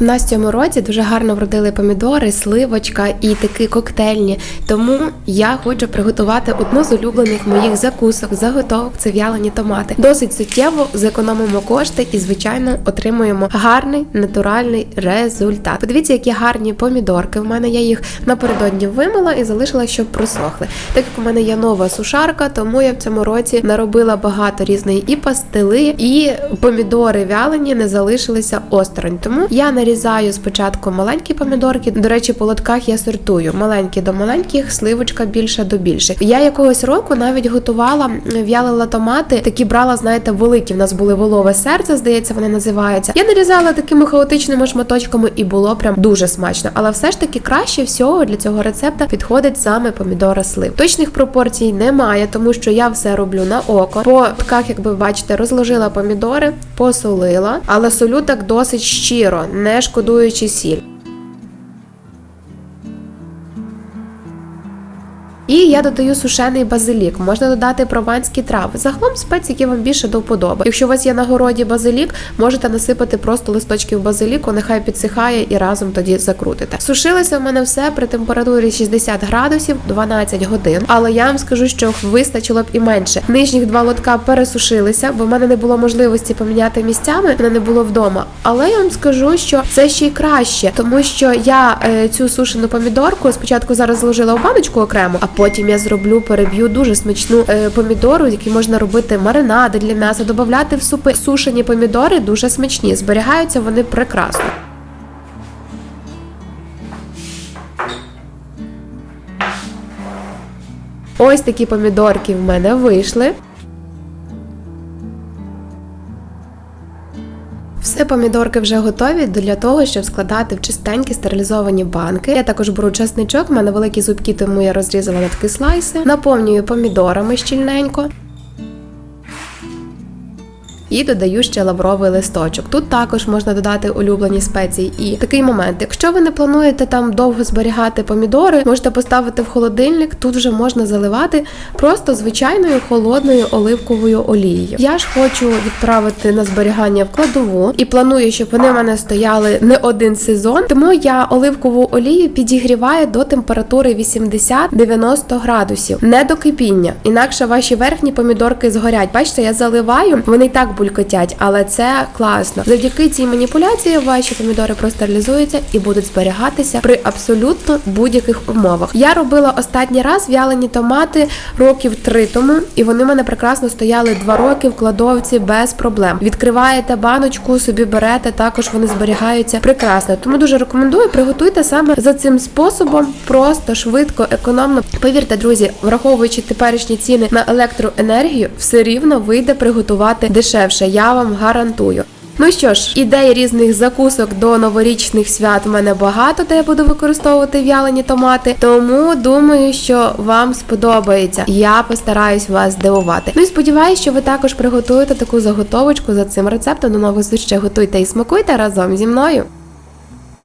У нас цьому році дуже гарно вродили помідори, сливочка і такі коктейльні. Тому я хочу приготувати одну з улюблених моїх закусок, заготовок це в'ялені томати. Досить суттєво зекономимо кошти і, звичайно, отримуємо гарний натуральний результат. Подивіться, які гарні помідорки. В мене я їх напередодні вимила і залишила, щоб просохли. Так як у мене є нова сушарка, тому я в цьому році наробила багато різної і пастили, і помідори вялені не залишилися осторонь. Тому я нарізаю спочатку маленькі помідорки. До речі, по лотках я сортую маленькі до маленьких, сливочка більша до більших. Я якогось року навіть готувала, в'ялила томати, такі брала, знаєте, великі. В нас були волове серце, здається, вони називаються. Я нарізала такими хаотичними шматочками і було прям дуже смачно. Але все ж таки краще всього для цього рецепта підходить саме помідора слив. Точних пропорцій немає, тому що я все роблю на око. По тках, як ви бачите, розложила помідори, посолила, але солю так досить щиро, не шкодуючи сіль. І я додаю сушений базилік. Можна додати прованські трави. Загалом спеції, які вам більше до вподоби. Якщо у вас є на городі базилік, можете насипати просто листочків базиліку, нехай підсихає і разом тоді закрутите. Сушилося в мене все при температурі 60 градусів 12 годин. Але я вам скажу, що вистачило б і менше. Нижніх два лотка пересушилися, бо в мене не було можливості поміняти місцями, мене не було вдома. Але я вам скажу, що це ще й краще, тому що я е, цю сушену помідорку спочатку зараз зложила в баночку окремо, потім я зроблю переб'ю дуже смачну е, помідору, які можна робити маринади для м'яса, додати в супи. Сушені помідори дуже смачні, зберігаються вони прекрасно. Ось такі помідорки в мене вийшли. Все помідорки вже готові для того, щоб складати в чистенькі стерилізовані банки. Я також беру чесничок, в мене великі зубки, тому я розрізала на такі слайси. Наповнюю помідорами щільненько. І додаю ще лавровий листочок. Тут також можна додати улюблені спеції. І такий момент, якщо ви не плануєте там довго зберігати помідори, можете поставити в холодильник. Тут вже можна заливати просто звичайною холодною оливковою олією. Я ж хочу відправити на зберігання в кладову і планую, щоб вони в мене стояли не один сезон. Тому я оливкову олію підігріваю до температури 80-90 градусів, не до кипіння. Інакше ваші верхні помідорки згорять. Бачите, я заливаю, вони так булькотять, але це класно. Завдяки цій маніпуляції ваші помідори простерилізуються і будуть зберігатися при абсолютно будь-яких умовах. Я робила останній раз в'ялені томати років три тому, і вони в мене прекрасно стояли два роки в кладовці без проблем. Відкриваєте баночку, собі берете, також вони зберігаються прекрасно. Тому дуже рекомендую приготуйте саме за цим способом, просто швидко, економно. Повірте, друзі, враховуючи теперішні ціни на електроенергію, все рівно вийде приготувати дешевше. Я вам гарантую. Ну що ж, ідей різних закусок до новорічних свят в мене багато, де я буду використовувати в'ялені томати. Тому думаю, що вам сподобається. Я постараюсь вас здивувати. Ну і сподіваюся, що ви також приготуєте таку заготовочку за цим рецептом. До нових зустрічей готуйте і смакуйте разом зі мною.